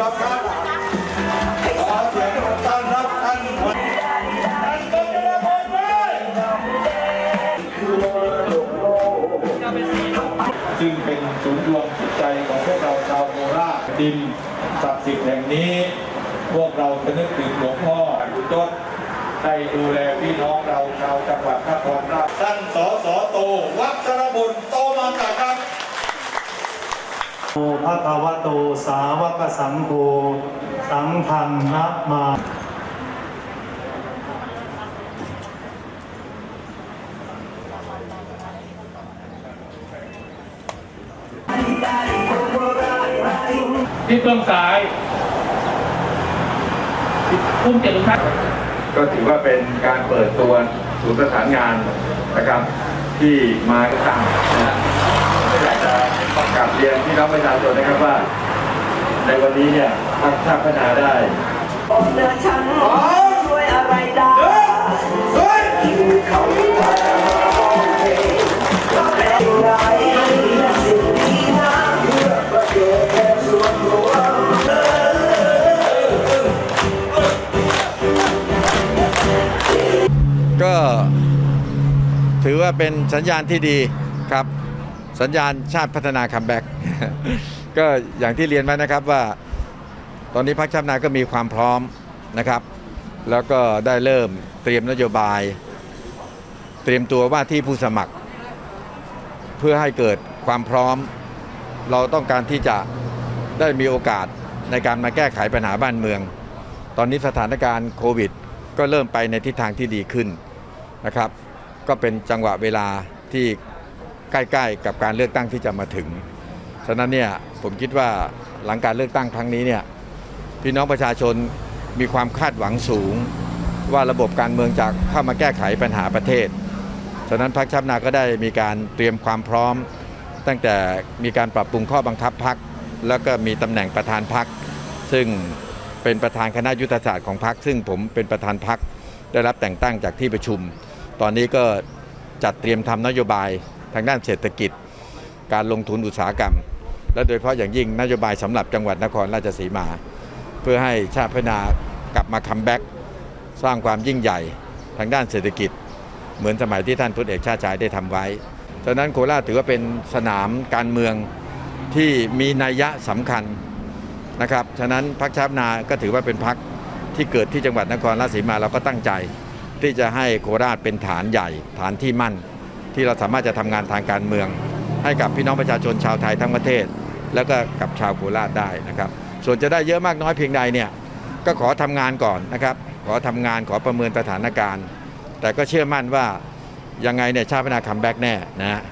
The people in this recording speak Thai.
รับท่านขอเสียงต้อนรับท่านวันจึงเป็นศูนย์รวมจิตใจของพวกเราชาวโคราชดินศักดิ์สิทธิ์แห่งนี้ พวกเราจะนึกถึงหลวงพ่ออุตตได้ดูแลพี่น้องเราชาวจังหวัดนครราชท่านสสโต วัชรบุญโตมาจากครับโอ ภะคะวะโตสาวกสังโฆสังฆังนะมาที่เบื้องซ้ายพุ่มเจตุทัศน์ก็ถือว่าเป็นการเปิดตัวศูนย์ประสานงานนะครับ ที่มาตั้งนะฮะก็อยาก จะประกาศเรียนพี่น้องประชาชนนะครับว่า ในวันนี้เนี่ยพรรคชาติพัฒนาได้ผมเนื้อฉันช่วยอะไรได้เขาไม่ได้ก็เป็นไรสิ่งดีนะเพื่อประโยชน์แก่ส่วนรวมก็ถือว่าเป็นสัญญาณที่ดีครับ สัญญาณชาติพัฒนาคัมแบ็กก็อย่างที่เรียนไว้นะครับว่า ตอนนี้พรรคชาตินาก็มีความพร้อมนะครับ แล้วก็ได้เริ่มเตรียมนโยบาย เตรียมตัวว่าที่ผู้สมัคร เพื่อให้เกิดความพร้อม เราต้องการที่จะได้มีโอกาสในการมาแก้ไขปัญหาบ้านเมือง ตอนนี้สถานการณ์โควิด ก็เริ่มไปในทิศทางที่ดีขึ้นนะครับ ก็เป็นจังหวะเวลาที่ ใกล้ๆ กับการเลือกตั้งที่จะมาถึง ฉะนั้นเนี่ยผมคิดว่าหลังการเลือกตั้งครั้งนี้เนี่ยพี่น้องประชาชนมีความคาดหวังสูง ว่าระบบการเมืองจะเข้ามาแก้ไขปัญหาประเทศ ฉะนั้นพรรคชาติพัฒนาก็ได้มีการเตรียมความพร้อม ตั้งแต่มีการปรับปรุงข้อบังคับพักแล้วก็มีตำแหน่งประธานพักซึ่งเป็นประธานคณะยุทธศาสตร์ของพักซึ่งผมเป็นประธานพักได้รับแต่งตั้งจากที่ประชุม ตอนนี้ก็จัดเตรียมทำนโยบาย ทางด้านเศรษฐกิจ การลงทุนอุตสาหกรรม และโดยเฉพาะอย่างยิ่งนโยบายสำหรับจังหวัดนครราชสีมา เพื่อให้ชาติพัฒนากลับมาคัมแบ็กสร้างความยิ่งใหญ่ทางด้านเศรษฐกิจ เหมือนสมัยที่ท่านพลเอกชาติชายได้ทำไว้ฉะนั้นโคราชถือว่าเป็นสนามการเมืองที่มีนัยยะสำคัญนะครับ ฉะนั้นพรรคชาติพัฒนาก็ถือว่าเป็นพรรคที่เกิดที่จังหวัดนครราชสีมาเราก็ตั้งใจ ที่จะให้โคราชเป็นฐานใหญ่ฐานที่มั่น ที่เราสามารถจะทำงานทางการเมือง ให้กับพี่น้องประชาชนชาวไทยทั้งประเทศ แล้วก็กับชาวโคราชได้นะครับ ส่วนจะได้เยอะมากน้อยเพียงใดเนี่ยก็ขอทำงานก่อนนะครับ ขอทำงานขอประเมินสถานการณ์ แต่ก็เชื่อมั่นว่ายังไงเนี่ยชาติพัฒนาคัมแบ็กแน่นะฮะ